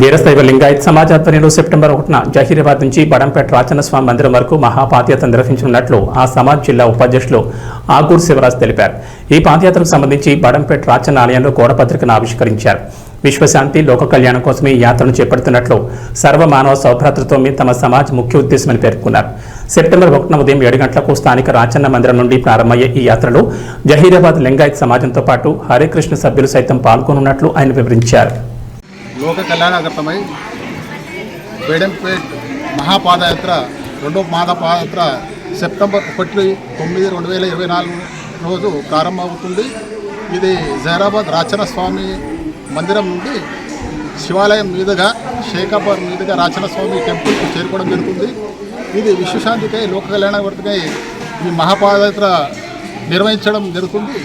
వీరశైవ లింగాయత్ సమాజ్ ఆధ్వర్యంలో సెప్టెంబర్ ఒకటిన జహీరాబాద్ నుంచి బడంపేట రాచనస్వామి మందిరం వరకు మహాపాదయాత్ర నిర్వహించనున్నట్లు ఆ సమాజ్ జిల్లా ఉపాధ్యక్షులు ఆగూర్ శివరాజ్ తెలిపారు. ఈ పాదయాత్రకు సంబంధించి బడంపేట రాచన్న ఆలయంలో గోడపత్రికను ఆవిష్కరించారు. విశ్వశాంతి లోక కళ్యాణం కోసమే ఈ యాత్రను చేపడుతున్నట్లు సర్వ మానవ సౌభ్రాతృత్వమే తమ సమాజ్ ముఖ్య ఉద్దేశమని పేర్కొన్నారు. సెప్టెంబర్ ఒకటిన ఉదయం ఏడు గంటలకు స్థానిక రాచన్న మందిరం నుండి ప్రారంభమయ్యే ఈ యాత్రలో జహీరాబాద్ లింగాయత్ సమాజంతో పాటు హరికృష్ణ సభ్యులు సైతం పాల్గొనున్నట్లు ఆయన వివరించారు. లోక కళ్యాణార్థమై బేడంపేట్ మహాపాదయాత్ర రెండో మహాపాదయాత్ర సెప్టెంబర్ ఒకటి తొమ్మిది రెండు వేల ఇరవై నాలుగు రోజు ప్రారంభమవుతుంది. ఇది జహరాబాద్ రాచన స్వామి మందిరం నుండి శివాలయం మీదుగా షేకాపూర్ మీదుగా రాచన స్వామి టెంపుల్కి చేరుకోవడం జరుగుతుంది. ఇది విశ్వశాంతికై లోక కళ్యాణవర్తికై ఈ మహాపాదయాత్ర నిర్వహించడం జరుగుతుంది.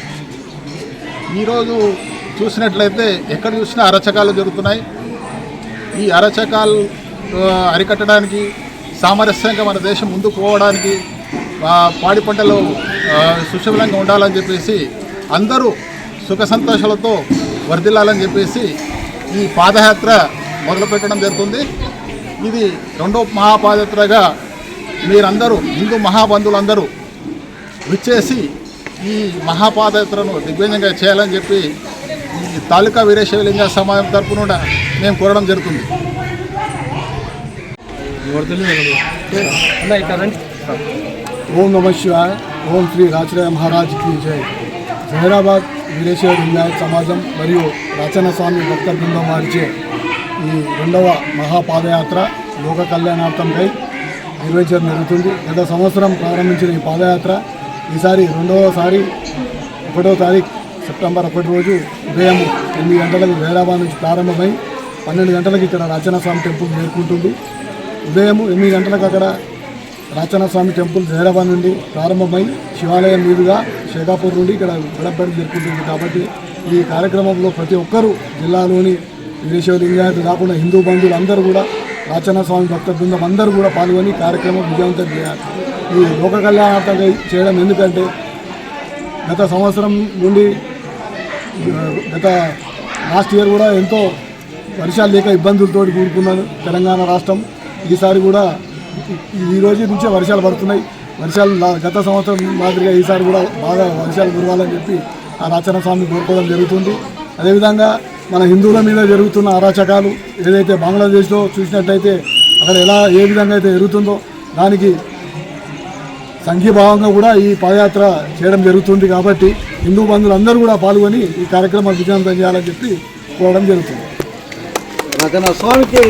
ఈరోజు చూసినట్లయితే ఎక్కడ చూసినా అరచకాలు జరుగుతున్నాయి. ఈ అరచకాలు అరికట్టడానికి సామరస్యంగా మన దేశం ముందుకు పోవడానికి పాడి పంటలు సుశీలంగా ఉండాలని చెప్పేసి అందరూ సుఖ సంతోషాలతో వర్ధిల్లాలని చెప్పేసి ఈ పాదయాత్ర మొదలుపెట్టడం జరుగుతుంది. ఇది రెండో మహాపాదయాత్రగా మీరందరూ హిందూ మహాబంధువులందరూ విచ్చేసి ఈ మహాపాదయాత్రను దిగ్విజయంగా చేయాలని చెప్పి తాలూకా వీరేశలింగ సమాజం తరపు నుండి మేము కోరడం జరుగుతుంది. ఓం నమ శివాయ ఓం శ్రీ రాచరాయ మహారాజ్కి జై. జహీరాబాద్ వీరేశ్వర లింగాయత్ సమాజం మరియు రచన స్వామి భక్త బృందం వారిచే ఈ రెండవ మహాపాదయాత్ర లోక కళ్యాణార్థంపై నిర్వహించడం జరుగుతుంది. గత సంవత్సరం ప్రారంభించిన ఈ పాదయాత్ర ఈసారి రెండవసారి ఒకటో తారీఖు సెప్టెంబర్ ఒకటి రోజు ఉదయం ఎనిమిది గంటలకు వేరాబాద్ నుంచి ప్రారంభమై పన్నెండు గంటలకు ఇక్కడ రచన స్వామి టెంపుల్ చేరుకుంటుంది ఉదయం ఎనిమిది గంటలకు అక్కడ రాచన స్వామి టెంపుల్ జహీరాబాద్ నుండి ప్రారంభమై శివాలయం మీదుగా షేకాపూర్ నుండి ఇక్కడ గడపడి జరుపుకుంటుంది కాబట్టి ఈ కార్యక్రమంలో ప్రతి ఒక్కరూ జిల్లాలోని వీరేశ్వర లింగాయత్ కాకుండా హిందూ బంధువులు అందరూ కూడా రాచన స్వామి భక్త బృందం అందరూ కూడా పాల్గొని కార్యక్రమం విజయవంతం చేయాలి. ఈ లోక కళ్యాణార్థంగా చేయడం ఎందుకంటే గత సంవత్సరం నుండి గత లాస్ట్ ఇయర్ కూడా ఎంతో వర్షాలు లేక ఇబ్బందులతో కూడుకున్నాను తెలంగాణ రాష్ట్రం. ఈసారి కూడా ఈ- రోజు నుంచే వర్షాలు పడుతున్నాయి. వర్షాలు గత సంవత్సరం మాదిరిగా ఈసారి కూడా బాగా వర్షాలు కురవాలని చెప్పి ఆ రాచన స్వామి కోరుకోవడం జరుగుతుంది. అదేవిధంగా మన హిందువుల మీద జరుగుతున్న అరాచకాలు ఏదైతే బంగ్లాదేశ్లో చూసినట్టయితే అక్కడ ఎలా ఏ విధంగా అయితే జరుగుతుందో దానికి సంఘీభావంగా కూడా ఈ పాదయాత్ర చేయడం జరుగుతుంది కాబట్టి హిందూ బంధువులందరూ కూడా పాల్గొని ఈ కార్యక్రమాన్ని విజయవంతం చేయాలని చెప్పి కోరడం జరుగుతుంది. స్వామికి